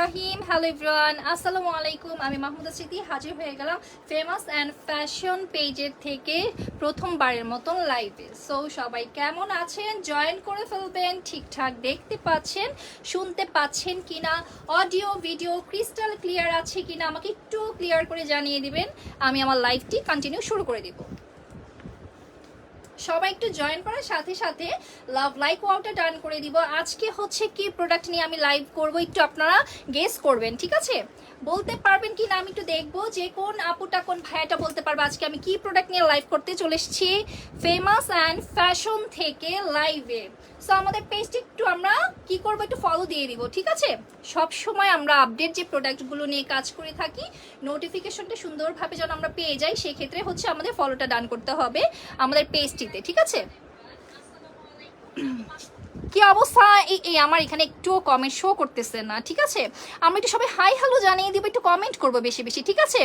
রহিম আসসালামু আলাইকুম। আমি মাহমুদা হাজির হয়ে গেলাম ফেমাস অ্যান্ড ফ্যাশন পেজের থেকে প্রথমবারের মতন লাইভে। সো সবাই কেমন আছেন? জয়েন করে ফেলবেন, ঠিকঠাক দেখতে পাচ্ছেন, শুনতে পাচ্ছেন অডিও ভিডিও ক্রিস্টাল ক্লিয়ার আছে কিনা আমাকে একটু ক্লিয়ার করে জানিয়ে দিবেন। আমি আমার লাইভটি কন্টিনিউ শুরু করে দিব। সবাই একটু জয়েন করার সাথে সাথে লাভ লাইক ওয়াউটা টার্ন করে দিব। আজকে হচ্ছে কি প্রোডাক্ট নিয়ে আমি লাইভ করব, একটু আপনারা গেস করবেন, ঠিক আছে? বলতে পারবেন কি না আমি একটু দেখব যে কোন আপুটা, কোন ভাইয়াটা বলতে পারব আজকে আমি কি প্রোডাক্ট নিয়ে লাইভ করতে চলে এসেছি ফেমাস অ্যান্ড ফ্যাশন থেকে লাইভে সো আমাদের পেজটি একটু আমরা কি করব একটু ফলো দিয়ে দিব, ঠিক আছে? সব সময় আমরা আপডেট যে প্রোডাক্টগুলো নিয়ে কাজ করে থাকি নোটিফিকেশনটা সুন্দরভাবে যেন আমরা পেয়ে যাই সেক্ষেত্রে হচ্ছে আমাদের ফলোটা ডান করতে হবে আমাদের পেজটিতে ঠিক আছে? কি অবস্থা? এই এই, আমার এখানে একটু কমেন্ট শো করতেছে না, ঠিক আছে? আমরা একটু সবাই হাই হ্যালো জানিয়ে দিব, একটু কমেন্ট করব বেশি বেশি, ঠিক আছে?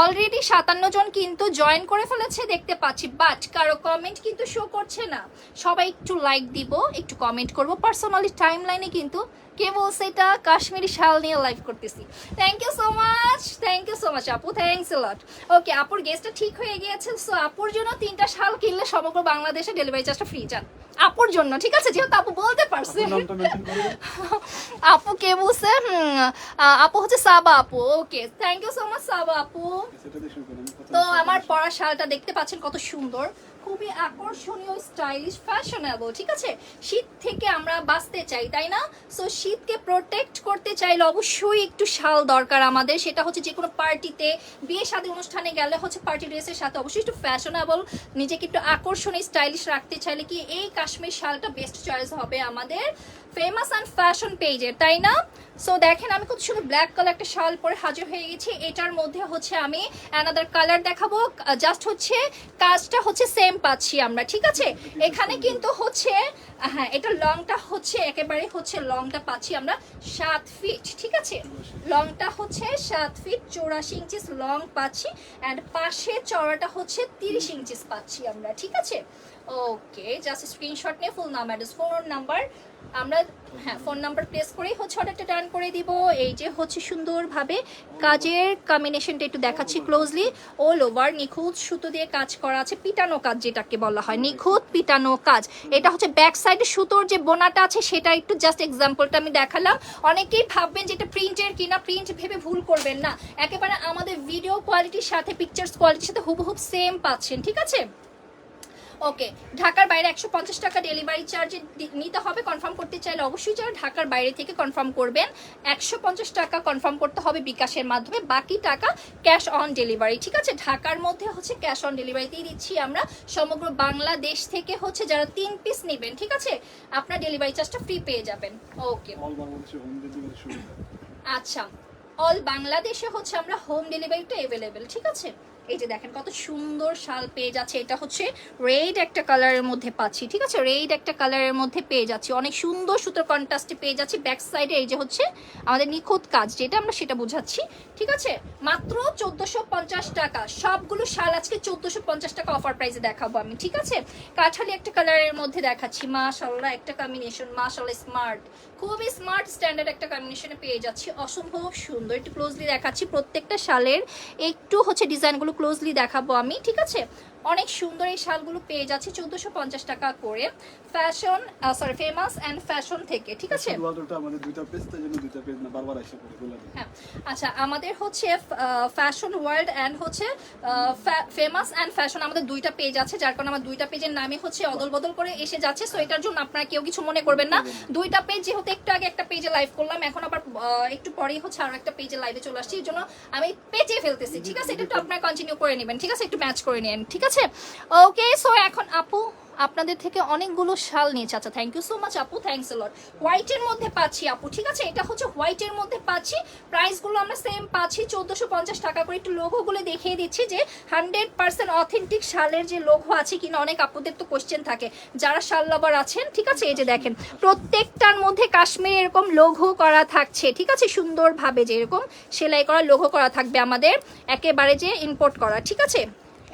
অলরেডি সাতান্ন জন কিন্তু জয়েন করে ফেলেছে, দেখতে পাচ্ছি বাট কারও কমেন্ট কিন্তু শো করছে না। সবাই একটু লাইক দিব, একটু কমেন্ট করব। পার্সোনালি টাইম লাইনে কিন্তু কে বলছে এটা কাশ্মীরি শাল নিয়ে লাইভ করতেছি। Thank you so much thank you so much আপু থ্যাংকস লট ওকে আপুর গেস্টটা ঠিক হয়ে গিয়েছে সো আপুর জন্য তিনটা শাল কিনলে সমগ্র বাংলাদেশে ডেলিভারি চার্জটা ফ্রি যান। আপুর জন্য ঠিক আছে? যেহেতু আপু বলতে পারছে। আপু কে বলছে? আপু হচ্ছে সাবা আপু। Okay thank you so much Saba আপু। তো আমার। পরা শালটা দেখতে পাচ্ছেন কত সুন্দর। খুবই আকর্ষণীয় স্টাইলিশ ফ্যাশনেবল ঠিক আছে? শীত থেকে আমরা বাঁচতে চাই, তাই না? সো শীতকে প্রোটেক্ট করতে চাইলে অবশ্যই একটু শাল দরকার আমাদের। সেটা হচ্ছে যে কোনো পার্টিতে বিয়ে শাদী অনুষ্ঠানে গেলে হচ্ছে পার্টি ড্রেসের সাথে অবশ্যই একটু ফ্যাশনেবল নিজেকে একটু আকর্ষণীয় স্টাইলিশ রাখতে চাইলে কি এই কাশ্মীর শালটা বেস্ট চয়েস হবে আমাদের? ফেমাস অ্যান্ড ফ্যাশন পেজের তাই না? সো দেখেন, আমি কত সুন্দর ব্ল্যাক কালার একটা শাল পরে হাজির হয়ে গেছি। এটার মধ্যে হচ্ছে আমি অ্যানাদার কালার দেখাবো। জাস্ট হচ্ছে, কাজটা হচ্ছে সেম পাচ্ছি আমরা, ঠিক আছে? এখানে কিন্তু হচ্ছে হ্যাঁ এটা লংটা হচ্ছে, একেবারে হচ্ছে লংটা পাচ্ছি আমরা সাত ফিট ঠিক আছে? লংটা হচ্ছে সাত ফিট চৌরাশি ইঞ্চিস লং পাচ্ছি অ্যান্ড পাশে চড়াটা হচ্ছে তিরিশ ইঞ্চিস পাচ্ছি আমরা, ঠিক আছে? ওকে জাস্ট স্ক্রিনশট নিয়ে ফুল নাম অ্যাড্রেস ফোন নাম্বার আমরা হ্যাঁ ফোন নাম্বার প্লেস করেই হচ্ছে অর্ডারটা ডান করে দিব। এই যে হচ্ছে সুন্দরভাবে কাজের কম্বিনেশনটা একটু দেখাচ্ছি ক্লোজলি অল ওভার নিখুঁত সুতো দিয়ে কাজ করা আছে, পিটানো কাজ যেটাকে বলা হয়, নিখুঁত পিটানো কাজ। এটা হচ্ছে ব্যাক সাইডে সুতোর যে বোনাটা আছে, সেটা একটু জাস্ট এক্সাম্পলটা আমি দেখালাম। অনেকেই ভাববেন যে এটা প্রিন্টের কিনা প্রিন্ট ভেবে ভুল করবেন না। একেবারে আমাদের ভিডিও কোয়ালিটির সাথে পিকচার্স কোয়ালিটির সাথে হুবহুব সেম পাচ্ছেন, ঠিক আছে? ওকে ঢাকার বাইরে একশো পঞ্চাশ টাকা ডেলিভারি চার্জ নিতে হবে কনফার্ম করতে চাইলে অবশ্যই যারা ঢাকার বাইরে থেকে কনফার্ম করবেন একশো পঞ্চাশ টাকা কনফার্ম করতে হবে বিকাশের মাধ্যমে বাকি টাকা ক্যাশ অন ডেলিভারি ঠিক আছে? ঢাকার মধ্যে হচ্ছে ক্যাশ অন ডেলিভারিতেই দিচ্ছি আমরা সমগ্র বাংলাদেশ থেকে হচ্ছে যারা তিন পিস নেবেন ঠিক আছে? আপনার ডেলিভারি চার্জটা ফ্রি পেয়ে যাবেন ওকে। আচ্ছা অল বাংলাদেশে হচ্ছে আমরা হোম ডেলিভারিটা অ্যাভেলেবেল ঠিক আছে? এই যে দেখেন কত সুন্দর শাল পেয়ে যাচ্ছে। এটা হচ্ছে রেড একটা কালারের মধ্যে পাচ্ছি, ঠিক আছে? রেড একটা কালারের মধ্যে পেয়ে যাচ্ছি। অনেক সুন্দর সুতোর কন্ট্রাস্টে পেয়ে যাচ্ছি ব্যাক সাইডে এই যে হচ্ছে আমাদের নিখুঁত কাজ, যেটা আমরা সেটা বোঝাচ্ছি, ঠিক আছে? মাত্র চোদ্দোশো টাকা। সবগুলো শাল আজকে চোদ্দোশো টাকা অফার প্রাইসে দেখাবো আমি, ঠিক আছে? কাঠালি একটা কালারের মধ্যে দেখাচ্ছি। মাশাল্লাহ একটা কম্বিনেশন মাশাল্লাহ স্মার্ট খুবই স্মার্ট স্ট্যান্ডার্ড একটা কম্বিনেশনে পেয়ে যাচ্ছি। অসম্ভব সুন্দর একটু ক্লোজলি দেখাচ্ছি। প্রত্যেকটা শালের একটু হচ্ছে ডিজাইনগুলো ক্লোজলি দেখাবো আমি, ঠিক আছে? অনেক সুন্দর এই শালগুলো পেয়ে যাচ্ছি, চোদ্দোশো টাকা করে। Fashion sorry famous and fashion থেকে ঠিক আছে? আমাদের দুইটা পেজ তাই জন্য দুইটা পেজ না বারবার এসে পড়ে বলে হ্যাঁ আচ্ছা আমাদের হচ্ছে ফ্যাশন ওয়ার্ল্ড অ্যান্ড হচ্ছে ফেমাস অ্যান্ড ফ্যাশন আমাদের দুইটা পেজ আছে যার কারণে আমার দুইটা পেজের নামে হচ্ছে অদল বদল করে এসে যাচ্ছে সো এটার জন্য আপনারা কেউ কিছু মনে করবেন না। দুইটা পেজ যেহেতু একটু আগে একটা পেজে লাইভ করলাম এখন আবার একটু পরেই হচ্ছে আরও একটা পেজে লাইভে চলে আসছি এই জন্য আমি পেজে ফেলতেছি ঠিক আছে? এটা একটু আপনারা কন্টিনিউ করে নেবেন ঠিক আছে? একটু ম্যাচ করে নেন ঠিক আছে? ওকে সো এখন আপু আপনাদের থেকে অনেকগুলো শাল নিয়েছে আচ্ছা থ্যাংক ইউ সো মাচ আপু থ্যাংকস লট হোয়াইটের মধ্যে পাচ্ছি আপু, ঠিক আছে? এটা হচ্ছে হোয়াইটের মধ্যে পাচ্ছি। প্রাইসগুলো আমরা সেম পাচ্ছি, চোদ্দোশো পঞ্চাশ টাকা করে। একটু লোগোগুলো দেখিয়ে দিচ্ছি যে হান্ড্রেড পার্সেন্ট অথেন্টিক শালের যে লোগো আছে কিনা, অনেক আপুদের তো কোশ্চেন থাকে। যারা শাল লাভার আছেন, ঠিক আছে? এই যে দেখেন, প্রত্যেকটার মধ্যে কাশ্মীর এরকম লোগো করা থাকছে, ঠিক আছে? সুন্দরভাবে যে এরকম সেলাই করা লোগো করা থাকবে আমাদের। একেবারে যে ইম্পোর্ট করা, ঠিক আছে?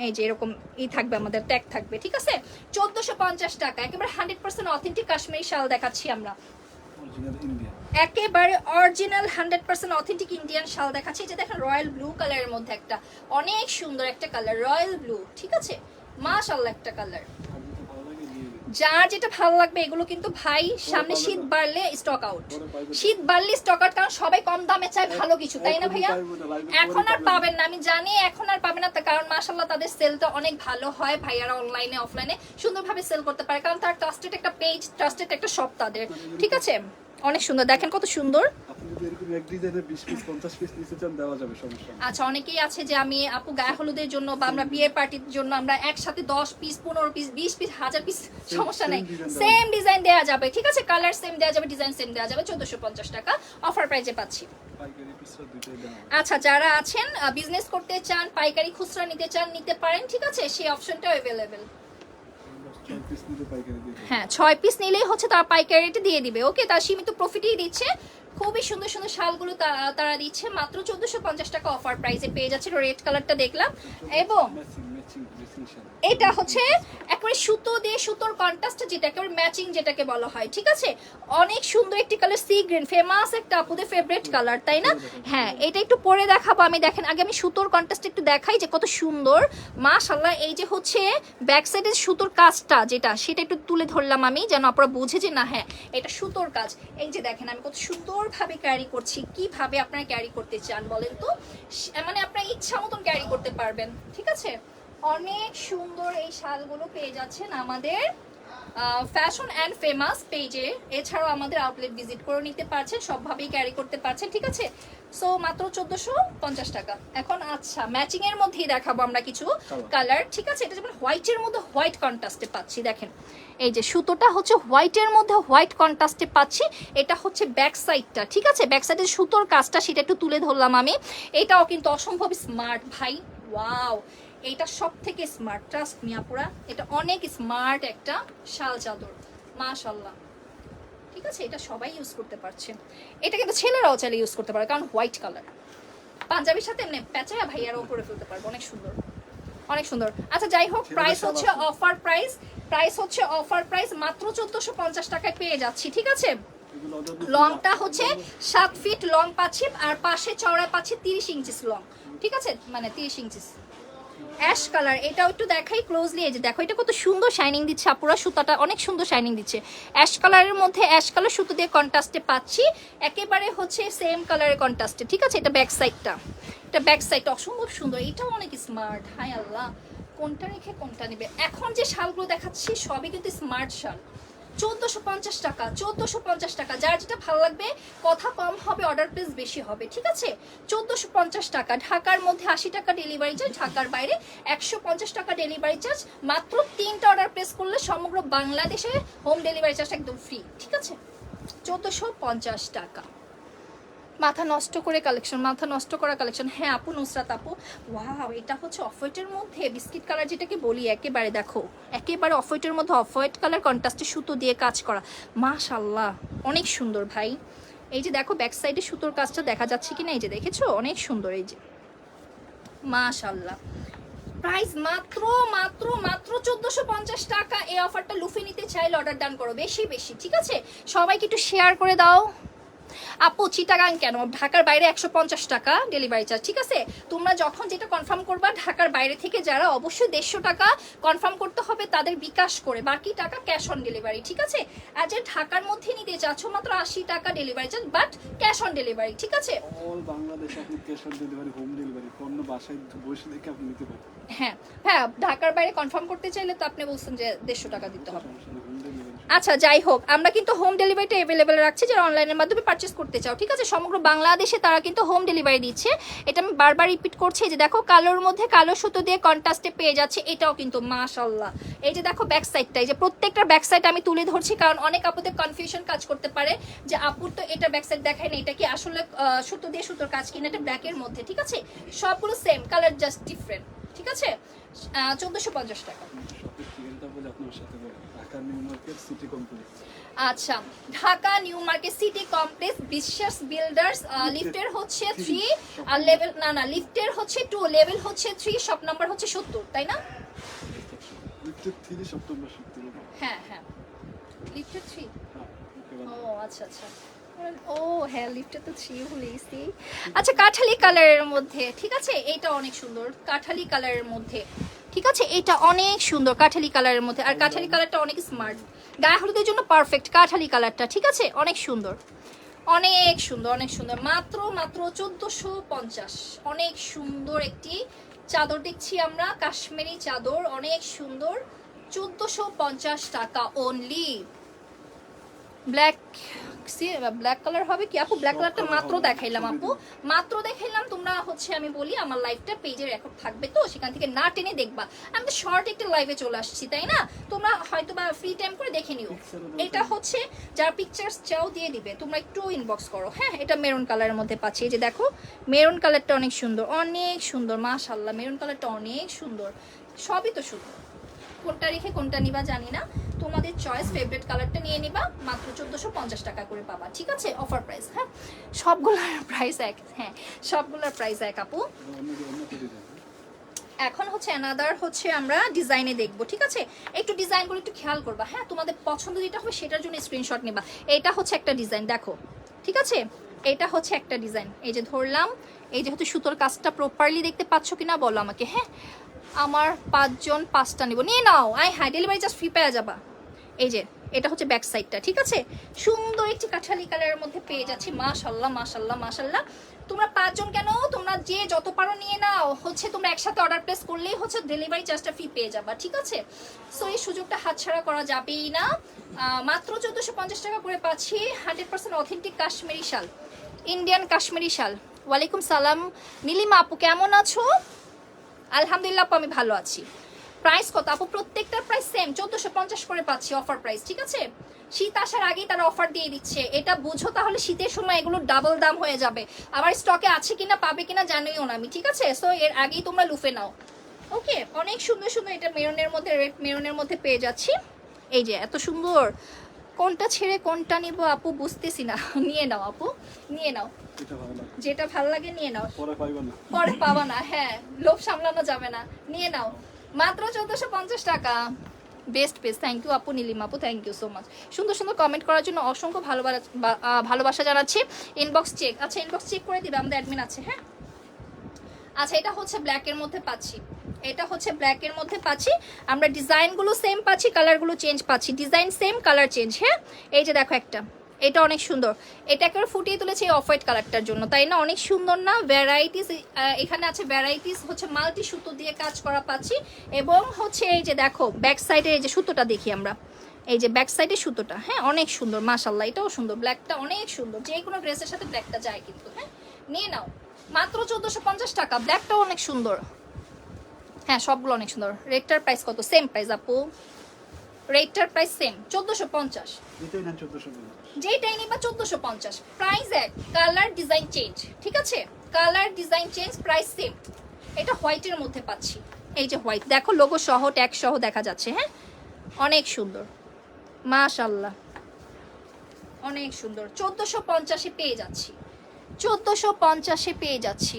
এই যে এরকম ই থাকবে আমাদের ট্যাগ থাকবে ঠিক আছে? চোদ্দোশো পঞ্চাশ টাকা একেবারে হান্ড্রেড পার্সেন্ট অথেন্টিক কাশ্মীরি শাল দেখাচ্ছি আমরা। একেবারে original hundred percent authentic Indian শাল দেখাচ্ছি। যে দেখেন রয়্যাল ব্লু কালারের মধ্যে একটা অনেক সুন্দর একটা কালার রয়্যাল ব্লু ঠিক আছে? মাশাল্লাহ একটা কালার আর যেটা ভালো লাগে নিয়ে নিন। যার যেটা ভালো লাগবে এগুলো কিন্তু ভাই সামনে শীত বাড়লে স্টক আউট। শীত বাড়লে স্টক আউট কারণ সবাই কম দামে চায় ভালো কিছু তাই না ভাইয়া? এখন আর পাবেন না আমি জানি এখন আর পাবেন না কারণ মাশাল্লাহ তাদের সেলটা অনেক ভালো হয় ভাইয়ারা অনলাইনে অফলাইনে সুন্দরভাবে সেল করতে পারে কারণ তার ট্রাস্টেড একটা পেজ ট্রাস্টেড একটা শপ তাদের ঠিক আছে? অনেক সুন্দর। দেখেন কত সুন্দর। আচ্ছা অনেকেই আছে যে আমি আপু গায়ে হলুদের জন্য বা আমরা বিয়ের পার্টির জন্য আমরা একসাথে দশ পিস পনেরো পিস বিশ পিস হাজার পিস সমস্যা নেই। সেম ডিজাইন দেওয়া যাবে ঠিক আছে? কালার সেম দেওয়া যাবে ডিজাইন সেম দেওয়া যাবে চোদ্দশো পঞ্চাশ টাকা অফার প্রাইজে পাচ্ছি। আচ্ছা যারা আছেন বিজনেস করতে চান পাইকারি খুচরা নিতে চান নিতে পারেন ঠিক আছে? সেই অপশনটাও অ্যাভেলেবেল হ্যাঁ ছয় পিস নিলেই হচ্ছে তারা পাইকারি রেটে দিয়ে দিবে। ওকে, তার সীমিত প্রফিটই দিচ্ছে। খুবই সুন্দর সুন্দর শালগুলো তারা দিচ্ছে। মাত্র চোদ্দশো পঞ্চাশ টাকা অফার প্রাইসে পেয়ে যাচ্ছে। রেড কালারটা দেখলাম। এবং এটা হচ্ছে একেবারে সুতো দিয়ে সুতোর কন্ট্রাস্ট যেটা একেবারে ম্যাচিং যেটাকে বলা হয়। ঠিক আছে? অনেক সুন্দর একটি কালার সি গ্রিন ফেমাস একটা আপুদের ফেভারিট কালার তাই না? হ্যাঁ এটা একটু পরে দেখাবো। আমি দেখেন, আগে আমি সুতোর কন্ট্রাস্ট একটু দেখাই যে কত সুন্দর। মাশাল্লাহ এই যে হচ্ছে ব্যাক সাইডের সুতোর কাজটা যেটা, সেটা একটু তুলে ধরলাম আমি, যেন আপনারা বুঝে যে না হ্যাঁ এটা সুতোর কাজ। এই যে দেখেন, আমি কত সুন্দরভাবে ক্যারি করছি, কীভাবে আপনারা ক্যারি করতে চান বলেন তো? মানে আপনারা ইচ্ছা মতন ক্যারি করতে পারবেন, ঠিক আছে? অনেক সুন্দর এই শালগুলো পেয়ে যাচ্ছেন আমাদের ফ্যাশন অ্যান্ড ফেমাস পেজে এছাড়াও আমাদের আউটলেট ভিজিট করে নিতে পারছেন সবভাবেই ক্যারি করতে পারছেন ঠিক আছে? সো মাত্র চোদ্দোশো পঞ্চাশ টাকা। এখন আচ্ছা ম্যাচিং এর মধ্যেই দেখাবো আমরা কিছু কালার ঠিক আছে? এটা যেমন হোয়াইটের মধ্যে হোয়াইট কন্ট্রাস্টে পাচ্ছি দেখেন। এই যে সুতোটা হচ্ছে হোয়াইটের মধ্যে হোয়াইট কন্ট্রাস্টে পাচ্ছি এটা হচ্ছে ব্যাক সাইডটা ঠিক আছে? ব্যাক সাইডের সুতোর কাজটা সেটা একটু তুলে ধরলাম আমি। এটাও কিন্তু অসম্ভব স্মার্ট ভাই ওয়াও এইটা সব থেকে স্মার্ট ট্রাস্ট মিয়াপুরা এটা অনেক স্মার্ট একটা শাল চাদর। মাশাল্লাহ ঠিক আছে? এটা সবাই ইউজ করতে পারছে। এটা কিন্তু ছেলেরাও চাইলে ইউজ করতে পারে কারণ হোয়াইট কালার পাঞ্জাবির সাথে এমনি প্যাচায়া ভাইয়ারাও করে ফেলতে পারবে অনেক সুন্দর। অনেক সুন্দর। আচ্ছা যাই হোক প্রাইস হচ্ছে অফার প্রাইস প্রাইস হচ্ছে অফার প্রাইস মাত্র চোদ্দশো পঞ্চাশ টাকায় পেয়ে যাচ্ছি ঠিক আছে? লংটা হচ্ছে সাত ফিট লং পাচ্ছি আর পাশে চওড়া পাচ্ছি তিরিশ ইঞ্চিস লং ঠিক আছে? মানে তিরিশ ইঞ্চিস অ্যাশ কালার, এটাও একটু দেখাই ক্লোজলি এই যে দেখো, এটা কত সুন্দর শাইনিং দিচ্ছে, আপুরা সুতাটা অনেক সুন্দর শাইনিং দিচ্ছে। অ্যাশ কালারের মধ্যে অ্যাশ কালার, সুতো দিয়ে কন্ট্রাস্টে পাচ্ছি, একেবারে হচ্ছে সেম কালারের কন্ট্রাস্টে ঠিক আছে? এটা ব্যাক সাইডটা এটা ব্যাক সাইডটা অসম্ভব সুন্দর, এটাও অনেক স্মার্ট হাই আল্লাহ, কোনটা রেখে কোনটা নেবে? এখন যে শালগুলো দেখাচ্ছি, সবই কিন্তু স্মার্ট শাল। চোদ্দোশো পঞ্চাশ টাকা, চোদ্দোশো পঞ্চাশ টাকা। যার যেটা ভালো লাগবে, কথা কম হবে অর্ডার প্লেস বেশি হবে, ঠিক আছে? চোদ্দোশো পঞ্চাশ টাকা, ঢাকার মধ্যে আশি টাকা ডেলিভারি চার্জ ঢাকার বাইরে একশো পঞ্চাশ টাকা ডেলিভারি চার্জ মাত্র তিনটা অর্ডার প্লেস করলে সমগ্র বাংলাদেশে হোম ডেলিভারি চার্জ একদম ফ্রি ঠিক আছে? চোদ্দোশো পঞ্চাশ টাকা। মাথা নষ্ট করে কালেকশন মাথা নষ্ট করা কালেকশন হ্যাঁ আপু, নুসরাত আপু। ওয়াও এটা হচ্ছে অফ হোয়াইটের মধ্যে বিস্কিট কালার যেটাকে বলি, একেবারে দেখো, একেবারে অফ হোয়াইটের মধ্যে অফ হোয়াইট কালার কন্ট্রাস্টে সুতো দিয়ে কাজ করা। মাশাল্লাহ অনেক সুন্দর ভাই। এই যে দেখো ব্যাক সাইডে সুতোর কাজটা দেখা যাচ্ছে কি না এই যে দেখেছ? অনেক সুন্দর এই যে। মাশাল্লাহ প্রাইস মাত্র মাত্র মাত্র চোদ্দশো পঞ্চাশ টাকা। এই অফারটা লুফে নিতে চাইলে অর্ডার ডান করো, বেশি বেশি, ঠিক আছে? সবাইকে একটু শেয়ার করে দাও। আপু চিটাগাং কেন? ঢাকার বাইরে একশো পঞ্চাশ টাকা ডেলিভারি চার্জ ঠিক আছে? তোমরা যখন যেটা কনফার্ম করবা ঢাকার বাইরে থেকে যারা অবশ্যই দেড়শো টাকা কনফার্ম করতে হবে তাদের বিকাশ করে বাকি টাকা ক্যাশ অন ডেলিভারি ঠিক আছে? আর যে ঢাকার মধ্যে নিতে চাচ্ছ মাত্র আশি টাকা delivery charge but cash on delivery ঠিক আছে? অল বাংলাদেশে আপনি cash on delivery home delivery পণ্য বাসায় বসে দেখে আপনি নিতে পারেন হ্যাঁ হ্যাঁ ঢাকার বাইরে কনফার্ম করতে চাইলে তো আপনি বলছেন যে দেড়শো টাকা দিতে হবে সমস্যা নেই হোম ডেলিভারি আচ্ছা যাই হোক, আমরা কিন্তু হোম ডেলিভারিটা অ্যাভেলেবেল রাখছি, যারা অনলাইনের মাধ্যমে পারচেস করতে চাও, ঠিক আছে? সমগ্র বাংলাদেশে তারা কিন্তু হোম ডেলিভারি দিচ্ছে। এটা আমি বারবার রিপিট করছি যে দেখো, কালোর মধ্যে কালো সুতো দিয়ে কন্ট্রাস্টে পেয়ে যাচ্ছে, এটাও কিন্তু মাশাল্লাহ এই যে দেখো ব্যাক সাইডটা এই যে প্রত্যেকটা ব্যাক সাইড আমি তুলে ধরছি, কারণ অনেক আপুদের কনফিউশন কাজ করতে পারে যে আপুর তো এটা ব্যাক সাইড দেখায় না এটা কি আসলে সুতো দিয়ে সুতোর কাজ কিনা, এটা ব্ল্যাকের মধ্যে, ঠিক আছে? সবগুলো সেম কালার জাস্ট ডিফারেন্ট ঠিক আছে? চোদ্দোশো পঞ্চাশ টাকা। Dhaka new market city complex. আচ্ছা Dhaka new market city complex Biswas builders লিফটের হচ্ছে থ্রি আর লেভেল না না লিফটের হচ্ছে টু লেভেল হচ্ছে থ্রি শপ নাম্বার হচ্ছে সত্তর তাই না? থ্রি হ্যাঁ হ্যাঁ। লিফটের থ্রি হ্যাঁ ও আচ্ছা আচ্ছা। ও হ্যাঁ লিফটে তো থ্রি ভুলে গেছি আচ্ছা কাঠালি কালারের মধ্যে ঠিক আছে? এটা অনেক সুন্দর কাঠালি কালারের মধ্যে। ঠিক আছে? এটা অনেক সুন্দর কাঠালি কালারের মধ্যে। আর কাঠালি কালারটা অনেক স্মার্ট গায়ে হলুদের জন্য পারফেক্ট কাঠালি কালারটা, ঠিক আছে? অনেক সুন্দর। অনেক সুন্দর অনেক সুন্দর। মাত্র মাত্র চোদ্দোশো পঞ্চাশ। অনেক সুন্দর একটি চাদর দেখছি আমরা। কাশ্মীরি চাদর, অনেক সুন্দর। চোদ্দোশো পঞ্চাশ টাকা অনলি ব্ল্যাক ব্ল্যাক কালার হবে কি? আপু ব্ল্যাক কালারটা মাত্র। দেখাইলাম আপু। মাত্র দেখাইলাম তোমরা হচ্ছে আমি বলি আমার লাইভটা পেজে রেকর্ড থাকবে তো সেখান থেকে না টেনে দেখবা। আমি তো শর্ট একটা লাইভে চলে আসছি তাই না? তোমরা হয়তো বা ফ্রি টাইম করে দেখে নিও। এটা হচ্ছে যার পিকচার্স চাও দিয়ে দিবে তোমরা একটু ইনবক্স করো। হ্যাঁ এটা মেরুন কালারের মধ্যে পাচ্ছি। এই যে দেখো মেরুন কালারটা অনেক সুন্দর অনেক সুন্দর মাশাল্লাহ মেরুন কালারটা অনেক সুন্দর। সবই তো সুন্দর। কোনটা রেখে কোনটা নিবা জানি না। তোমাদের চয়েস ফেভারিট কালারটা নিয়ে নিবা, মাত্র চোদ্দোশো পঞ্চাশ টাকা করে পাবা, ঠিক আছে? অফার প্রাইস হ্যাঁ? সবগুলোর প্রাইস এক হ্যাঁ সবগুলোর প্রাইস এক আপু। এখন হচ্ছে অ্যানাদার হচ্ছে আমরা ডিজাইনে দেখব, ঠিক আছে? একটু ডিজাইনগুলো একটু খেয়াল করবা হ্যাঁ? তোমাদের পছন্দ যেটা হবে সেটার জন্য স্ক্রিনশট নেবা। এটা হচ্ছে একটা ডিজাইন দেখো, ঠিক আছে? এটা হচ্ছে একটা ডিজাইন এই যে ধরলাম, এই যে হচ্ছে সুতোর কাজটা প্রপারলি দেখতে পাচ্ছ কিনা বলো আমাকে হ্যাঁ? আমার পাঁচজন পাঁচটা নিব। নিয়ে নাও আই হ্যাঁ ডেলিভারি জাস্ট ফ্রি পেয়ে যাবা। এই যে, এটা হচ্ছে ব্যাক সাইডটা ঠিক আছে? সুন্দর একটি কাঠালি কালারের মধ্যে পেয়ে যাচ্ছি, মাশাল্লাহ মাশাল্লাহ মাশাল্লাহ। তোমরা পাঁচজন কেন? তোমরা যে যত পারো নিয়ে নাও। হচ্ছে তোমরা একসাথে অর্ডার প্লেস করলেই হচ্ছে ডেলিভারি চার্জটা ফ্রি পেয়ে যাবা, ঠিক আছে? সো এই সুযোগটা হাতছাড়া করা যাবেই না। মাত্র চোদ্দোশো পঞ্চাশ টাকা করে পাচ্ছি হান্ড্রেড পার্সেন্ট অথেন্টিক কাশ্মীরি শাল ইন্ডিয়ান কাশ্মীরি শাল। ওয়ালাইকুম সালাম। নীলিমা আপু, কেমন আছো? আলহামদুলিল্লাহ আমি ভালো আছি। প্রাইস কত? আপু, প্রত্যেকটার প্রাইস সেম চোদ্দোশো পঞ্চাশ করে পাচ্ছি অফার প্রাইস ঠিক আছে? শীত আসার আগেই তারা অফার দিয়ে দিচ্ছে। এটা বুঝো তাহলে শীতের সময় এগুলো ডাবল দাম হয়ে যাবে। আবার স্টকে আছে কিনা, পাবে কিনা জানিও না আমি, ঠিক আছে? সো এর আগেই তোমরা লুফে নাও। ওকে অনেক সুন্দর সুন্দর এটা মেরুনের মধ্যে রেড মেরুনের মধ্যে পেয়ে যাচ্ছি। এই যে, এত সুন্দর। কোনটা ছেড়ে কোনটা নিব আপু বুঝতেছি না। নিয়ে নাও আপু নিয়ে নাও। যেটা ভালো লাগে নিয়ে নাও। পরে পাবা না হ্যাঁ লোভ সামলানো যাবে না। নিয়ে নাও। মাত্র চোদ্দশো পঞ্চাশ টাকা। Best best. থ্যাংক ইউ আপু নীলিম আপু থ্যাংক ইউ সো মাচ সুন্দর সুন্দর কমেন্ট করার জন্য অসংখ্য ভালোবাসা জানাচ্ছি। ইনবক্স চেক আচ্ছা ইনবক্স চেক করে দিবে আমাদের অ্যাডমিন আছে হ্যাঁ? আচ্ছা এটা হচ্ছে ব্ল্যাকের মধ্যে পাচ্ছি। এটা হচ্ছে ব্ল্যাকের মধ্যে পাচ্ছি। আমরা ডিজাইনগুলো সেম পাচ্ছি কালারগুলো চেঞ্জ পাচ্ছি। ডিজাইন সেম কালার চেঞ্জ হ্যাঁ? এই যে দেখো একটা, এটা অনেক সুন্দর। এটা একেবারে ফুটিয়ে তুলেছে এই অফ হোয়াইট কালারটার জন্য, তাই না? অনেক সুন্দর না? ভ্যারাইটিস এখানে আছে ভ্যারাইটিস হচ্ছে মাল্টি সুতো দিয়ে কাজ করা পাচ্ছি। এবং হচ্ছে এই যে দেখো ব্যাক সাইডে এই যে সুতোটা দেখি আমরা। এই যে ব্যাক সাইডে সুতোটা হ্যাঁ? অনেক সুন্দর মাশাল্লাহ এটাও সুন্দর। ব্ল্যাকটা অনেক সুন্দর। যে কোনো ড্রেসের সাথে ব্ল্যাকটা যায় কিন্তু হ্যাঁ? নিয়ে নাও। মাত্র চোদ্দোশো পঞ্চাশ টাকা। ব্ল্যাকটাও অনেক সুন্দর। হ্যাঁ সবগুলো অনেক সুন্দর। রেটটার প্রাইস কত? সেম প্রাইস আপু। রেটটার প্রাইস সেম চোদ্দোশো পঞ্চাশ। যেটাই নিবা চোদ্দোশো পঞ্চাশ। প্রাইস এক কালার ডিজাইন চেঞ্জ ঠিক আছে? Colour design change price same এটা হোয়াইটের মধ্যে পাচ্ছি। এই যে হোয়াইট দেখো লোগো সহ ট্যাগ সহ দেখা যাচ্ছে হ্যাঁ? অনেক সুন্দর। মাশাল্লাহ অনেক সুন্দর। চোদ্দোশো পঞ্চাশে পেয়ে যাচ্ছি। চোদ্দোশো পঞ্চাশে পেয়ে যাচ্ছি।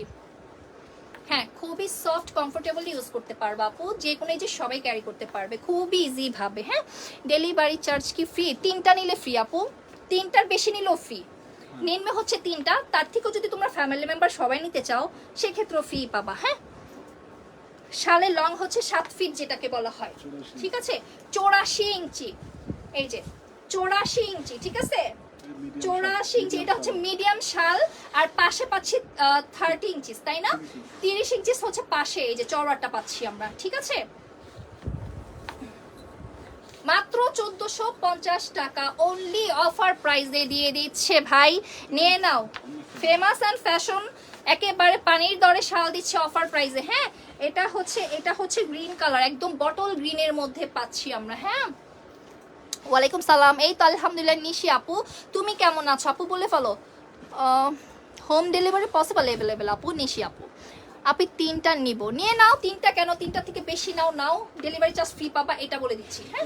হ্যাঁ খুবই সফট কমফোর্টেবল ইউজ করতে পারবে আপু। যে কোনো এই যে সবাই ক্যারি করতে পারবে। খুবই ইজি ভাবে হ্যাঁ? ডেলিভারি চার্জ কি ফ্রি তিনটা নিলে ফ্রি আপু। তিনটার বেশি নিলেও ফ্রি নিম্নে হচ্ছে তিনটা। তার থেকেও যদি তোমরা ফ্যামিলি মেম্বার সবাই নিতে চাও সেক্ষেত্রেও ফ্রি পাবা হ্যাঁ? সালে লং হচ্ছে সাত ফিট যেটাকে বলা হয়। ঠিক আছে? চৌরাশি ইঞ্চি। এই যে চৌরাশি ইঞ্চি ঠিক আছে? চৌরাশি ইঞ্চি, এটা হচ্ছে মিডিয়াম শাল, আর পাশে পাচ্ছি থার্টি ইঞ্চিস তাই না? তিরিশ ইঞ্চিস হচ্ছে পাশে, এই যে চওড়াটা পাচ্ছি আমরা, ঠিক আছে? মাত্র চোদ্দশো পঞ্চাশ টাকা অনলি অফার প্রাইসে দিয়ে দিচ্ছে, ভাই। নিয়ে নাও। ফেমাস অ্যান্ড ফ্যাশন একেবারে পানির দরে শাল দিচ্ছে অফার প্রাইসে হ্যাঁ? এটা হচ্ছে এটা হচ্ছে গ্রিন কালার একদম বটল গ্রিনের মধ্যে পাচ্ছি আমরা হ্যাঁ? ওয়ালাইকুম সালাম। এই তো আলহামদুলিল্লাহ নিশি আপু। তুমি কেমন আছো? আপু বলে ফেলো। হোম ডেলিভারি পসিবল অ্যাভেলেবেল আপু, নিশি আপু। আপনি তিনটা নিব। নিয়ে নাও তিনটা কেন? তিনটা থেকে বেশি নাও নাও। ডেলিভারি চার্জ ফ্রি পাবা, এটা বলে দিচ্ছি হ্যাঁ?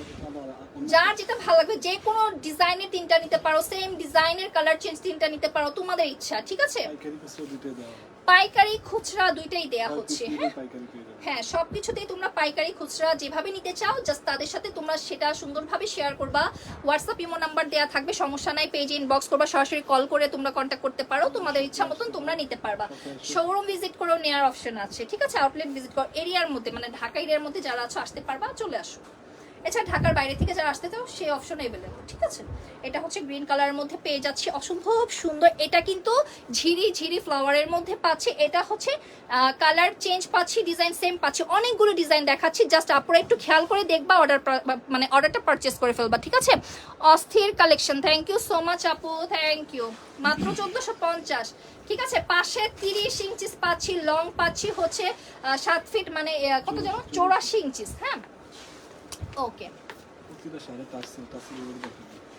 যার যেটা ভালো লাগবে যে কোনো ডিজাইনের তিনটা নিতে পারো সেম ডিজাইনের কালার চেঞ্জ তিনটা নিতে পারো তোমাদের ইচ্ছা ঠিক আছে? পাইকারি খুচরো দুইটাই দেয়া হচ্ছে হ্যাঁ? হ্যাঁ সব কিছুতেই তোমরা পাইকারি খুচরা যেভাবে নিতে চাও জাস্ট তাদের সাথে তোমরা সেটা সুন্দরভাবে শেয়ার করবা। হোয়াটসঅ্যাপ ইমো নাম্বার দেওয়া থাকবে সমস্যা নাই পেজে ইনবক্স করবা সরাসরি কল করে তোমরা কন্ট্যাক্ট করতে পারো তোমাদের ইচ্ছা মতন তোমরা নিতে পারবা। শোরুম ভিজিট করেও নেওয়ার অপশন আছে ঠিক আছে? আউটলেট ভিজিট করো এরিয়ার মধ্যে মানে ঢাকা এরিয়ার মধ্যে যারা আছো আসতে পারবা চলে আসো। এছাড়া ঢাকার বাইরে থেকে যারা আসতে চাও, সেই অপশন অ্যাভেলেবল ঠিক আছে? এটা হচ্ছে গ্রিন কালারের মধ্যে পেয়ে যাচ্ছি অসম্ভব সুন্দর। এটা কিন্তু ঝিরি ঝিরি ফ্লাওয়ারের মধ্যে পাচ্ছি। এটা হচ্ছে কালার চেঞ্জ পাচ্ছি ডিজাইন সেম পাচ্ছি। অনেকগুলো ডিজাইন দেখাচ্ছি। জাস্ট আপনারা একটু খেয়াল করে দেখবা অর্ডার মানে অর্ডারটা পারচেস করে ফেলবা, ঠিক আছে? অস্থির collection thank you so much আপু থ্যাংক ইউ মাত্র চোদ্দোশো পঞ্চাশ। ঠিক আছে? পাশে তিরিশ ইঞ্চিস পাচ্ছি লং পাচ্ছি হচ্ছে সাত ফিট মানে কত যেন? চৌরাশি ইঞ্চিস হ্যাঁ? ওকে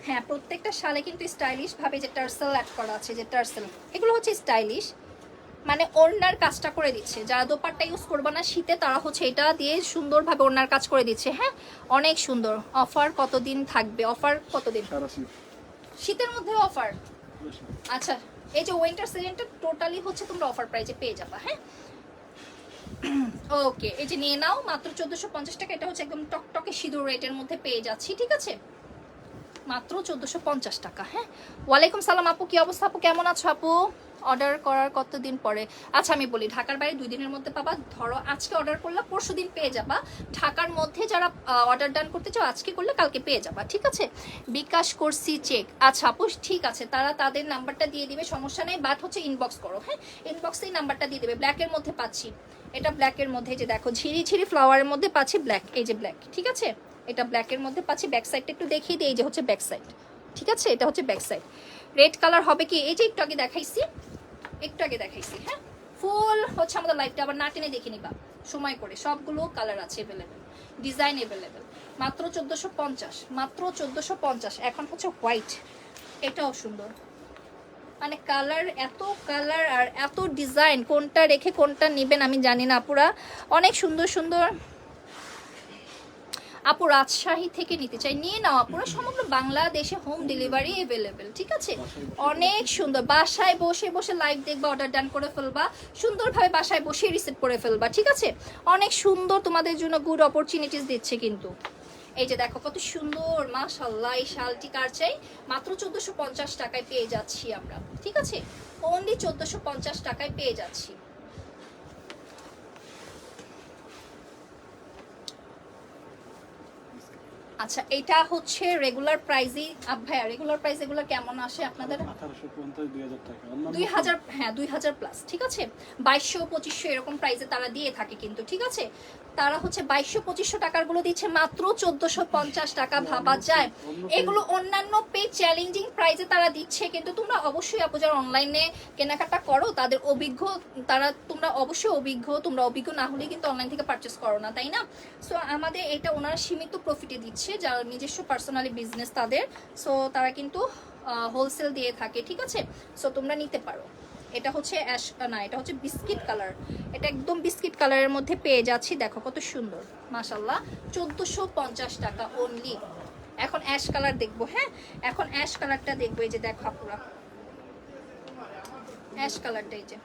হ্যাঁ প্রত্যেকটা শালে কিন্তু স্টাইলিশ ভাবে যে টার্সেল অ্যাড করা আছে যে টার্সেল এগুলো হচ্ছে স্টাইলিশ মানে ওড়নার কাজটা করে দিচ্ছে। যারা দোপাট্টা ইউজ করবে না শীতে তারা হচ্ছে এটা দিয়ে সুন্দরভাবে ওড়নার কাজ করে দিচ্ছে। হ্যাঁ অনেক সুন্দর। অফার কতদিন থাকবে? অফার কতদিন? শীতের মধ্যে অফার আচ্ছা এই যে উইন্টার সিজনটা টোটালি হচ্ছে তোমরা অফার প্রাইজে পেয়ে যাবা। হ্যাঁ ওকে, এই যে নিয়ে নাও, মাত্র চোদ্দোশো পঞ্চাশ টাকা। এটা হচ্ছে একদম টকটকে সিঁদুর রেটের মধ্যে পেয়ে যাচ্ছি, ঠিক আছে? মাত্র চোদ্দোশো পঞ্চাশ টাকা হ্যাঁ? ওয়ালাইকুম সালাম আপু, কি অবস্থা আপু? কেমন আছো আপু? অর্ডার করার কতদিন পরে? আচ্ছা আমি বলি, ঢাকার বাইরে দুই দিনের মধ্যে পাবা। ধরো, আজকে অর্ডার করলে পরশু দিন পেয়ে যাবা। ঢাকার মধ্যে যারা অর্ডার ডান করতে চাও, আজকে করলে কালকে পেয়ে যাবা, ঠিক আছে? বিকাশ করছি চেক আচ্ছা আপু, ঠিক আছে, তারা তাদের নাম্বারটা দিয়ে দিবে, সমস্যা নেই বাট হচ্ছে ইনবক্স করো হ্যাঁ? ইনবক্সেই নাম্বারটা দিয়ে দেবে ব্ল্যাকের মধ্যে পাচ্ছি। এটা ব্ল্যাকের মধ্যে যে দেখো, ঝিরি ঝিরি ফ্লাওয়ারের মধ্যে পাচ্ছি ব্ল্যাক এই যে ব্ল্যাক ঠিক আছে? এটা ব্ল্যাকের মধ্যে পাচ্ছি ব্যাক সাইডটা একটু দেখিয়ে দিই, এই যে হচ্ছে ব্যাক সাইড ঠিক আছে? এটা হচ্ছে ব্যাক সাইড রেড কালার হবে কি? এই যে একটু আগে দেখাইছি, একটু আগে দেখাইছি হ্যাঁ? ফুল হচ্ছে আমাদের লাইফটা আবার না টেনে দেখে নিবা সময় করে, সবগুলো কালার আছে অ্যাভেলেবেল ডিজাইন অ্যাভেলেবেল মাত্র চোদ্দোশো পঞ্চাশ, মাত্র চোদ্দোশো পঞ্চাশ, এখন হচ্ছে হোয়াইট এটাও সুন্দর। মানে কালার এত কালার আর এত ডিজাইন কোনটা রেখে কোনটা নেবেন আমি জানি না, আপুরা। অনেক সুন্দর সুন্দর আপু রাজশাহী থেকে নিতে চাই। নিয়ে নাও আপুরা, সমগ্র বাংলাদেশে হোম ডেলিভারি অ্যাভেলেবেল ঠিক আছে? অনেক সুন্দর, বাসায় বসে বসে লাইভ দেখবা অর্ডার ডান করে ফেলবা, সুন্দরভাবে বাসায় বসে রিসিভ করে ফেলবা, ঠিক আছে? অনেক সুন্দর তোমাদের জন্য গুড অপরচুনিটিস দিচ্ছে কিন্তু। এই যে দেখো, কত সুন্দর মাশাল্লাহ এই শালটি কার চাই? মাত্র চোদ্দশো পঞ্চাশ টাকায় পেয়ে যাচ্ছি আমরা, ঠিক আছে? অনলি চোদ্দশো পঞ্চাশ টাকায় পেয়ে যাচ্ছি। আচ্ছা এটা হচ্ছে রেগুলার প্রাইসই ভাইয়া রেগুলার প্রাইস এগুলো কেমন আসে আপনাদের? দুই হাজার টাকা। হ্যাঁ দুই হাজার প্লাস ঠিক আছে? বাইশশো পঁচিশশো এরকম প্রাইসে তারা দিয়ে থাকে কিন্তু ঠিক আছে? তারা হচ্ছে বাইশশো পঁচিশশো টাকারগুলো দিচ্ছে মাত্র চোদ্দশো পঞ্চাশ টাকা ভাবা যায়। এগুলো অন্যান্য পে চ্যালেঞ্জিং প্রাইসে তারা দিচ্ছে কিন্তু তোমরা অবশ্যই আপু যারা অনলাইনে কেনাকাটা করো তাদের অভিজ্ঞ তারা তোমরা অবশ্যই অভিজ্ঞ তোমরা অভিজ্ঞ না হলে কিন্তু অনলাইন থেকে পারচেস করো না তাই না? সো আমাদের এটা ওনারা সীমিত প্রফিটে দিচ্ছে। যারা নিজস্ব পার্সোনালি বিজনেস তাদের। সো তারা কিন্তু হোলসেল দিয়ে থাকে, ঠিক আছে? সো তোমরা নিতে পারো। এটা হচ্ছে অ্যাশ না, এটা হচ্ছে বিস্কিট কালার এটা একদম বিস্কিট কালারের মধ্যে পেয়ে যাচ্ছি। দেখো কত সুন্দর। মাশাল্লাহ চোদ্দোশো পঞ্চাশ টাকা অনলি এখন অ্যাশ কালার দেখব হ্যাঁ? এখন অ্যাশ কালারটা দেখব, এই যে দেখো আপুরা। অ্যাশ কালারটা এই যে।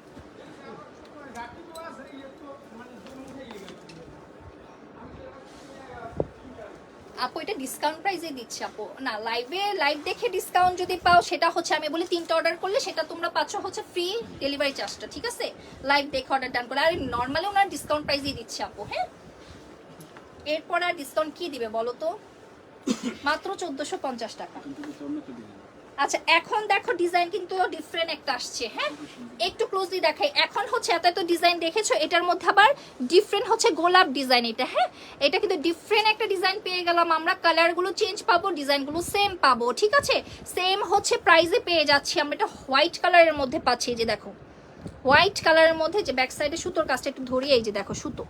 আপু, এটা ডিসকাউন্ট প্রাইসে দিচ্ছি আপু। না লাইভে লাইভ দেখে ডিসকাউন্ট যদি পাও, সেটা হচ্ছে আমি বলি তিনটা অর্ডার করলে সেটা তোমরা পাচ্ছ হচ্ছে ফ্রি ডেলিভারি চার্জটা ঠিক আছে? লাইভ দেখে অর্ডার ডান করে। আর নর্মালি ওনার ডিসকাউন্ট প্রাইসেই দিচ্ছে আপু হ্যাঁ? এরপর আর ডিসকাউন্ট কি দিবে বলো তো? মাত্র চোদ্দোশো পঞ্চাশ টাকা। আচ্ছা এখন দেখো ডিজাইন কিন্তু ডিফারেন্ট একটা আসছে হ্যাঁ? একটু ক্লোজলি দেখাই। এখন হচ্ছে এত এত ডিজাইন দেখেছ, এটার মধ্যে আবার ডিফারেন্ট হচ্ছে গোলাপ ডিজাইন এটা হ্যাঁ? এটা কিন্তু ডিফারেন্ট একটা ডিজাইন পেয়ে গেলাম আমরা। কালারগুলো চেঞ্জ পাবো ডিজাইনগুলো সেম পাবো, ঠিক আছে? সেম হচ্ছে প্রাইসে পেয়ে যাচ্ছি আমরা। এটা হোয়াইট কালারের মধ্যে পাচ্ছি, এই যে দেখো। হোয়াইট কালারের মধ্যে যে ব্যাক সাইডে সুতোর কাজটা একটু ধরিয়ে, এই যে দেখো সুতো।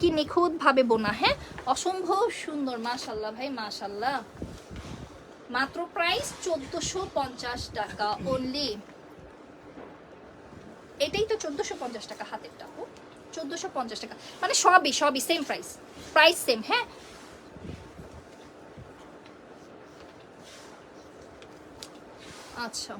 কি নিখুঁত ভাবে বোনা হ্যাঁ? অসম্ভব সুন্দর, মাশাল্লাহ ভাই, মাশাল্লাহ। মাত্র প্রাইস চোদ্দশো পঞ্চাশ টাকা অনলি এটাই তো চোদ্দশো পঞ্চাশ টাকা হাতের টাকা। চোদ্দশো পঞ্চাশ টাকা। মানে সবই সবই সেম প্রাইস প্রাইস সেম হ্যাঁ? আচ্ছা।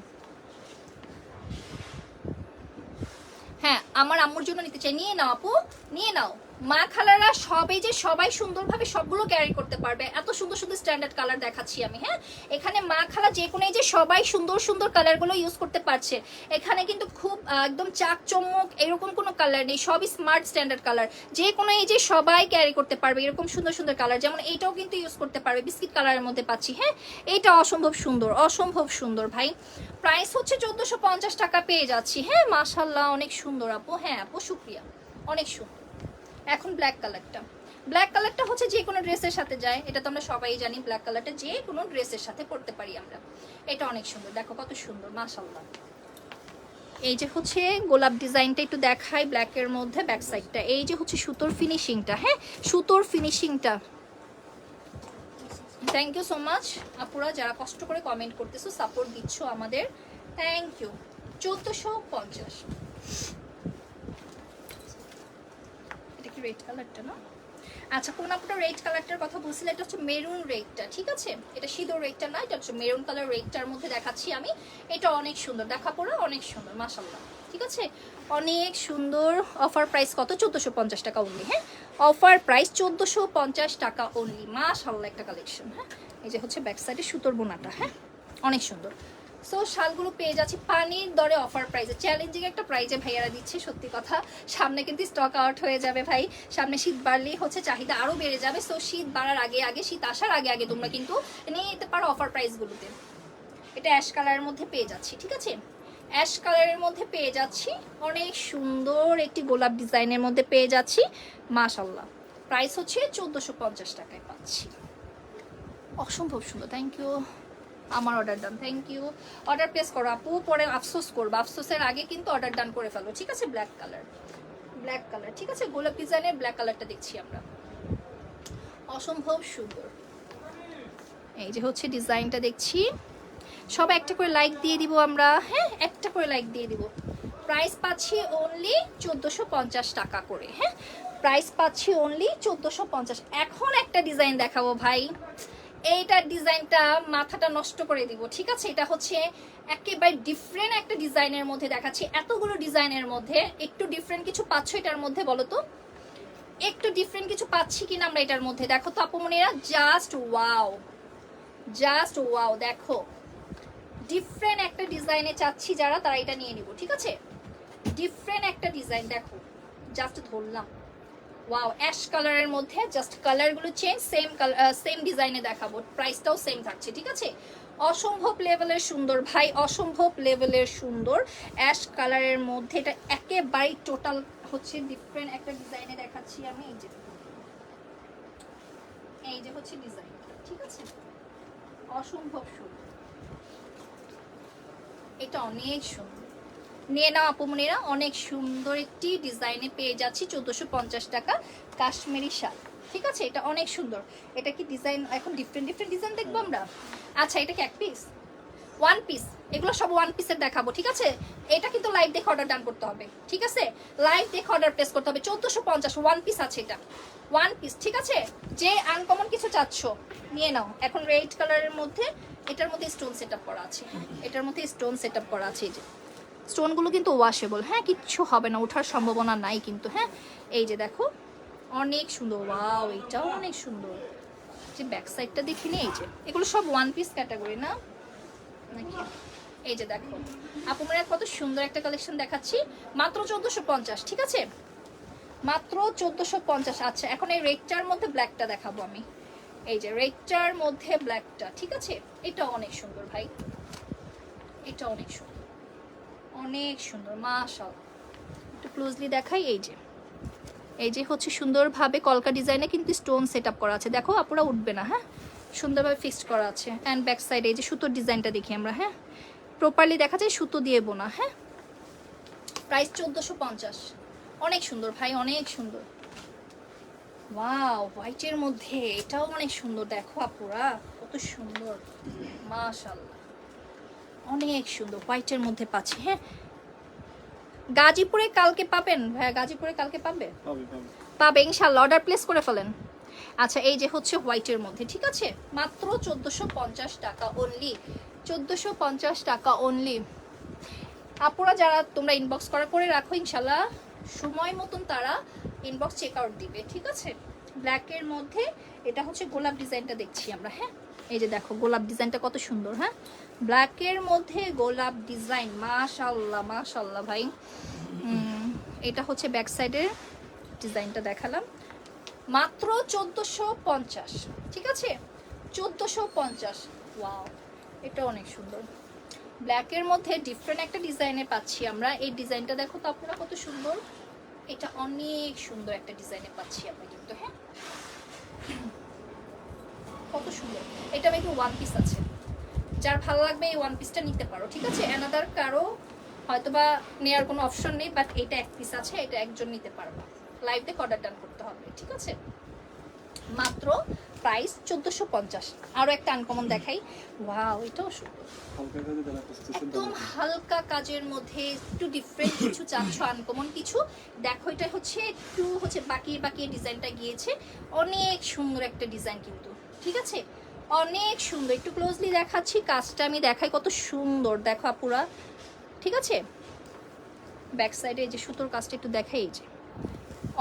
হ্যাঁ আমার আম্মুর জন্য নিতে চাই। নিয়ে নাও আপু, নিয়ে নাও। মা খালারা সবে যে সবাই সুন্দরভাবে সবগুলো ক্যারি করতে পারবে, এত সুন্দর সুন্দর স্ট্যান্ডার্ড কালার দেখাচ্ছি আমি হ্যাঁ? এখানে মা খালা যে কোনো যে সবাই সুন্দর সুন্দর কালারগুলো ইউজ করতে পারছে, এখানে কিন্তু খুব একদম চাক চমক এরকম কোনো কালার নেই, সবই স্মার্ট স্ট্যান্ডার্ড কালার যে কোনো এই যে সবাই ক্যারি করতে পারবে এরকম সুন্দর সুন্দর কালার যেমন এইটাও কিন্তু ইউজ করতে পারবে বিস্কিট কালারের মধ্যে পাচ্ছি হ্যাঁ? এইটা অসম্ভব সুন্দর অসম্ভব সুন্দর ভাই। প্রাইস হচ্ছে চোদ্দোশো টাকা পেয়ে যাচ্ছি হ্যাঁ? মাশাল্লাহ অনেক সুন্দর আপু হ্যাঁ আপু, শুক্রিয়া, অনেক সুন্দর। এখন ব্ল্যাক কালারটা ব্ল্যাক কালারটা হচ্ছে যে কোনো ড্রেসের সাথে যায়, এটা তো আমরা সবাই জানি ব্ল্যাক কালারটা যে কোনো ড্রেসের সাথে পরতে পারি আমরা। এটা অনেক সুন্দর, দেখো কত সুন্দর মাশাল্লাহ এই যে হচ্ছে গোলাপ ডিজাইনটা একটু দেখাই ব্ল্যাকের মধ্যে ব্যাক সাইডটা এই যে হচ্ছে সুতোর ফিনিশিংটা হ্যাঁ? সুতোর ফিনিশিংটা থ্যাংক ইউ সো মাচ আপুরা, যারা কষ্ট করে কমেন্ট করতেছো সাপোর্ট দিচ্ছ আমাদের। থ্যাংক ইউ চোদ্দোশো পঞ্চাশ এটা কি রেড কালারটা না? আচ্ছা কোন আপুটা রেড কালারটার কথা বলছিল, এটা হচ্ছে মেরুন রেডটা ঠিক আছে? এটা সিঁদুর রেডটা না, এটা হচ্ছে মেরুন কালার রেডটার মধ্যে দেখাচ্ছি আমি। এটা অনেক সুন্দর, দেখা পড়া অনেক সুন্দর মাসাল্লাহ ঠিক আছে? অনেক সুন্দর অফার প্রাইস কত? চোদ্দোশো পঞ্চাশ টাকা অনলি হ্যাঁ? অফার প্রাইস চোদ্দোশো পঞ্চাশ টাকা অনলি মাশাল্লাহ একটা কালেকশন হ্যাঁ? এই যে হচ্ছে ব্যাক সাইডে সুতোর বোনাটা হ্যাঁ? অনেক সুন্দর। সো শালগুলো পেয়ে যাচ্ছি পানির দরে অফার প্রাইসে চ্যালেঞ্জিং একটা প্রাইজে ভাইয়ারা দিচ্ছে, সত্যি কথা। সামনে কিন্তু স্টক আউট হয়ে যাবে ভাই। সামনে শীত বাড়লেই হচ্ছে চাহিদা আরও বেড়ে যাবে। সো শীত বাড়ার আগে আগে, শীত আসার আগে আগে তোমরা কিন্তু নিয়ে যেতে পারো অফার প্রাইসগুলোতে এটা অ্যাশ কালারের মধ্যে পেয়ে যাচ্ছি, ঠিক আছে? অ্যাশ কালারের মধ্যে পেয়ে যাচ্ছি। অনেক সুন্দর একটি গোলাপ ডিজাইনের মধ্যে পেয়ে যাচ্ছি। মাশাল্লাহ প্রাইস হচ্ছে চোদ্দোশো পঞ্চাশ টাকায় পাচ্ছি। অসম্ভব সুন্দর। থ্যাংক ইউ আমার order done thank you order place করো আপু, পরে আফসোস করব। আফসোসের আগে কিন্তু অর্ডার ডান করে ফেলো। ঠিক আছে? ব্ল্যাক কালার ব্ল্যাক কালার ঠিক আছে? গোলাপ ডিজাইনের ব্ল্যাক কালারটা দেখছি আমরা। অসম্ভব সুন্দর। এই যে হচ্ছে ডিজাইনটা দেখছি। সব একটা করে লাইক দিয়ে দিব আমরা। হ্যাঁ একটা করে লাইক দিয়ে দিব। প্রাইস পাচ্ছি অনলি চোদ্দোশো পঞ্চাশ টাকা করে। হ্যাঁ প্রাইস পাচ্ছি অনলি চোদ্দোশো পঞ্চাশ। এখন একটা ডিজাইন দেখাবো ভাই। এইটার ডিজাইনটা মাথাটা নষ্ট করে দিব, ঠিক আছে? এটা হচ্ছে একেবারে ডিফারেন্ট একটা ডিজাইনের মধ্যে দেখাচ্ছি। এতগুলো ডিজাইনের মধ্যে একটু ডিফারেন্ট কিছু পাচ্ছ এটার মধ্যে, বলো তো? একটু ডিফারেন্ট কিছু পাচ্ছি কিনা আমরা এটার মধ্যে? দেখো তো আপুমনিরা জাস্ট ওয়াও জাস্ট ওয়াও দেখো। ডিফারেন্ট একটা ডিজাইনে চাচ্ছি যারা, তারা এটা নিয়ে নিব, ঠিক আছে? ডিফারেন্ট একটা ডিজাইন, দেখো। জাস্ট ধরলাম। ওয়াও অ্যাশ কালারের মধ্যে জাস্ট কালারগুলো চেঞ্জ সেম সেম ডিজাইনে দেখাবো। প্রাইসটাও সেম থাকছে, ঠিক আছে? অসম্ভব লেভেলের সুন্দর, ভাই, অসম্ভব লেভেলের সুন্দর অ্যাশ কালারের মধ্যে। এটা একেবারেই টোটাল হচ্ছে ডিফারেন্ট একটা ডিজাইনে দেখাচ্ছি আমি, এই যে। এই যে হচ্ছে ডিজাইন ঠিক আছে? অসম্ভব সুন্দর। এটা অনেক সুন্দর। নিয়ে নাও আপুমনিরা অনেক সুন্দর একটি ডিজাইনে পেয়ে যাচ্ছি চোদ্দোশো পঞ্চাশ টাকা কাশ্মীরি শাল। ঠিক আছে? এটা অনেক সুন্দর। এটা কি ডিজাইন? এখন ডিফারেন্ট ডিফারেন্ট ডিজাইন দেখব আমরা। আচ্ছা এটা কি এক পিস ওয়ান পিস এগুলো সব ওয়ান পিসের দেখাবো, ঠিক আছে? এটা কিন্তু লাইভ দেখে অর্ডার ডান করতে হবে, ঠিক আছে? লাইভ দেখে অর্ডার প্লেস করতে হবে। চোদ্দোশো পঞ্চাশ ওয়ান পিস আছে এটা। ওয়ান পিস ঠিক আছে? যে আনকমন কিছু চাচ্ছ, নিয়ে নাও। এখন রেড কালারের মধ্যে, এটার মধ্যে স্টোন সেট আপ করা আছে। এটার মধ্যে স্টোন সেট করা আছে এই যে। স্টোনগুলো কিন্তু ওয়াশেবল হ্যাঁ কিচ্ছু হবে না, ওঠার সম্ভাবনা নাই কিন্তু হ্যাঁ? এই যে দেখো, অনেক সুন্দর ওয়াও এইটাও অনেক সুন্দর। যে ব্যাক সাইডটা দেখিনি, এই যে, এগুলো সব ওয়ান পিস ক্যাটাগরি না? নাকি? এই যে দেখো আপুমেরা কত সুন্দর একটা কালেকশন দেখাচ্ছি। মাত্র চোদ্দোশো পঞ্চাশ, ঠিক আছে? মাত্র চোদ্দোশো পঞ্চাশ আচ্ছা এখন এই রেডটার মধ্যে ব্ল্যাকটা দেখাবো আমি। এই যে রেডটার মধ্যে ব্ল্যাকটা ঠিক আছে? এটা অনেক সুন্দর ভাই। এটা অনেক সুন্দর। অনেক সুন্দর মাশাল একটু ক্লোজলি দেখাই, এই যে। এই যে হচ্ছে সুন্দরভাবে কলকা ডিজাইনে কিন্তু স্টোন সেট করা আছে। দেখো, আপুরা উঠবে না হ্যাঁ? সুন্দরভাবে ফিক্সড করা আছে। অ্যান্ড ব্যাক সাইডে এই যে সুতোর ডিজাইনটা দেখি আমরা হ্যাঁ? প্রপারলি দেখা যায় সুতো দিয়ে বোনা হ্যাঁ? প্রাইস চোদ্দোশো পঞ্চাশ। অনেক সুন্দর ভাই, অনেক সুন্দর। ওয়াও হোয়াইটের মধ্যে এটাও অনেক সুন্দর, দেখো আপুরা, কত সুন্দর। মাশাল্লাহ। অনেক সুন্দর হোয়াইটের মধ্যে পাচ্ছি হ্যাঁ? গাজীপুরে কালকে পাবেন? ভাইয়া গাজীপুরে কালকে পাবে? পাবে ইনশাল্লাহ অর্ডার প্লেস করে ফেলেন। আচ্ছা এই যে হচ্ছে হোয়াইটের মধ্যে ঠিক আছে? মাত্র চোদ্দোশো পঞ্চাশ টাকা অনলি চোদ্দোশো পঞ্চাশ টাকা অনলি আপুরা যারা তোমরা ইনবক্স করা করে রাখো ইনশাল্লাহ সময় মতন তারা ইনবক্স চেক আউট দিবে ঠিক আছে? ব্ল্যাকের মধ্যে এটা হচ্ছে গোলাপ ডিজাইনটা দেখছি আমরা হ্যাঁ? এই যে দেখো গোলাপ ডিজাইনটা কত সুন্দর হ্যাঁ? ব্ল্যাকের মধ্যে গোলাপ ডিজাইন মাশাল্লাহ মাশাল্লাহ ভাই। এটা হচ্ছে ব্যাক সাইডের ডিজাইনটা দেখালাম। মাত্র চোদ্দোশো পঞ্চাশ, ঠিক আছে? চোদ্দোশো পঞ্চাশ, ওয়াও, এটা অনেক সুন্দর। ব্ল্যাকের মধ্যে ডিফারেন্ট একটা ডিজাইনে পাচ্ছি আমরা। এই ডিজাইনটা দেখো তো আপনারা কত সুন্দর। এটা অনেক সুন্দর একটা ডিজাইনে পাচ্ছি আমরা কিন্তু হ্যাঁ? কত সুন্দর। এটা একটু ওয়ান পিস আছে। যার ভালো লাগবে এই ওয়ান পিসটা নিতে পারো ঠিক আছে? অ্যানাদার কারও হয়তোবা নেওয়ার কোনো অপশন নেই বাট এটা এক পিস আছে এটা একজন নিতে পারবা। লাইভ অর্ডার ডান করতে হবে ঠিক আছে? মাত্র প্রাইস চোদ্দোশো পঞ্চাশ। আরও একটা আনকমন দেখাই। ওয়াও এটাও সুন্দর। একদম হালকা কাজের মধ্যে একটু ডিফারেন্ট কিছু চাচ্ছ আনকমন কিছু। দেখো এটা হচ্ছে একটু হচ্ছে বাকি বাকি ডিজাইনটা গিয়েছে। অনেক সুন্দর একটা ডিজাইন কিন্তু ঠিক আছে? অনেক সুন্দর। একটু ক্লোজলি দেখাচ্ছি কাজটা আমি দেখাই কত সুন্দর। দেখো আপুরা ঠিক আছে? ব্যাক সাইডে এই যে সুতোর কাজটা একটু দেখাই এই যে।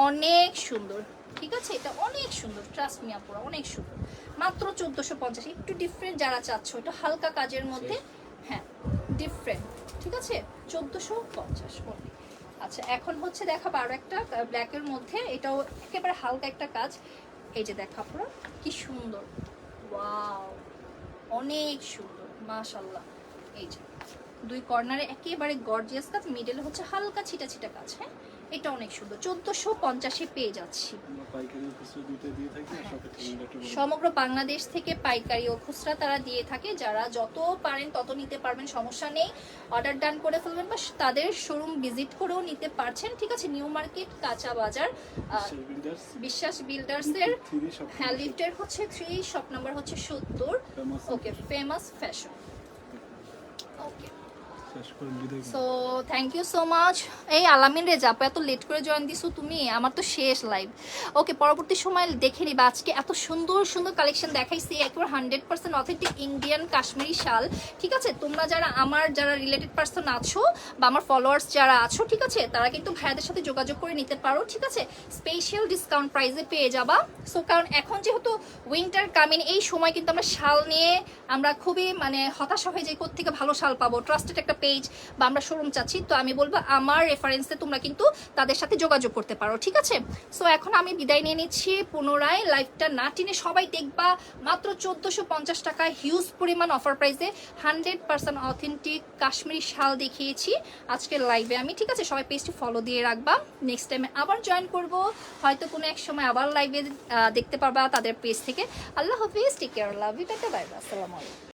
অনেক সুন্দর ঠিক আছে? এটা অনেক সুন্দর ট্রাস্ট মি আপুরা অনেক সুন্দর। মাত্র চোদ্দোশো পঞ্চাশ একটু ডিফারেন্ট যারা চাচ্ছ এটা হালকা কাজের মধ্যে হ্যাঁ ডিফারেন্ট ঠিক আছে? চোদ্দোশো পঞ্চাশ। আচ্ছা এখন হচ্ছে দেখাবো আরও একটা ব্ল্যাকের মধ্যে। এটাও একেবারে হালকা একটা কাজ। এই যে দেখা পুরো কি সুন্দর। ওয়াও অনেক সুন্দর মাশাল্লাহ এই যে, দুই কর্নারে একেবারে গর্জিয়াস কাজ মিডেলে হচ্ছে হালকা ছিটা ছিটা কাজ হ্যাঁ? এটা অনেক সুন্দর। চোদ্দোশো পঞ্চাশে পেয়ে যাচ্ছি। সমগ্র বাংলাদেশ থেকে পাইকারি ও খুচরা তারা দিয়ে থাকে। যারা যত পারেন তত নিতে পারবেন সমস্যা নেই। অর্ডার ডান করে ফেলবেন বা তাদের শোরুম ভিজিট করেও নিতে পারছেন। ঠিক আছে নিউ মার্কেট কাঁচা বাজার বিশ্বাস বিল্ডার্সের হ্যাঁ লিফটের হচ্ছে থ্রি শপ নাম্বার হচ্ছে সত্তর। ওকে ফেমাস ফ্যাশন ওকে শেষ করে বিদায় so thank you so much এই আলামিন রে যাপো এত লেট করে জয়েন দিছো তুমি? আমার তো শেষ লাইভ ওকে পরবর্তী সময় দেখে নিবা। আজকে এত সুন্দর সুন্দর কালেকশন দেখাইছি। একবার hundred percent authentic Indian Kashmiri শাল। ঠিক আছে? তোমরা যারা আমার, যারা রিলেটেড পার্সন আছো বা আমার ফলোয়ার্স যারা আছো, ঠিক আছে? তারা কিন্তু ভাইয়াদের সাথে যোগাযোগ করে নিতে পারো, ঠিক আছে? স্পেশাল ডিসকাউন্ট প্রাইসে পেয়ে যাবা। সো কারণ এখন যেহেতু উইন্টার কামিং এই সময় কিন্তু আমরা শাল নিয়ে আমরা খুবই মানে হতাশা হয়ে যাই থেকে ভালো শাল পাবো? ট্রাস্টেড একটা পেজ বা আমরা শোরুম চাচ্ছি, তো আমি বলব আমার রেফারেন্সে তোমরা কিন্তু তাদের সাথে যোগাযোগ করতে পারো, ঠিক আছে? সো এখন আমি বিদায় নিয়ে নিচ্ছি, পুনরায় লাইভটা না টেনে সবাই দেখবা, মাত্র চোদ্দোশো পঞ্চাশ টাকা হিউজ পরিমাণ অফার প্রাইসে হান্ড্রেড পার্সেন্ট অথেন্টিক কাশ্মীরি শাল দেখিয়েছি আজকের লাইভে আমি, ঠিক আছে? সবাই পেজটি ফলো দিয়ে রাখবা নেক্সট টাইমে আবার জয়েন করব, হয়তো কোনো এক সময় আবার লাইভে দেখতে পারবা তাদের পেজ থেকে। আল্লাহ হাফিজ take care love you tata bye আসসালামু আলাইকুম।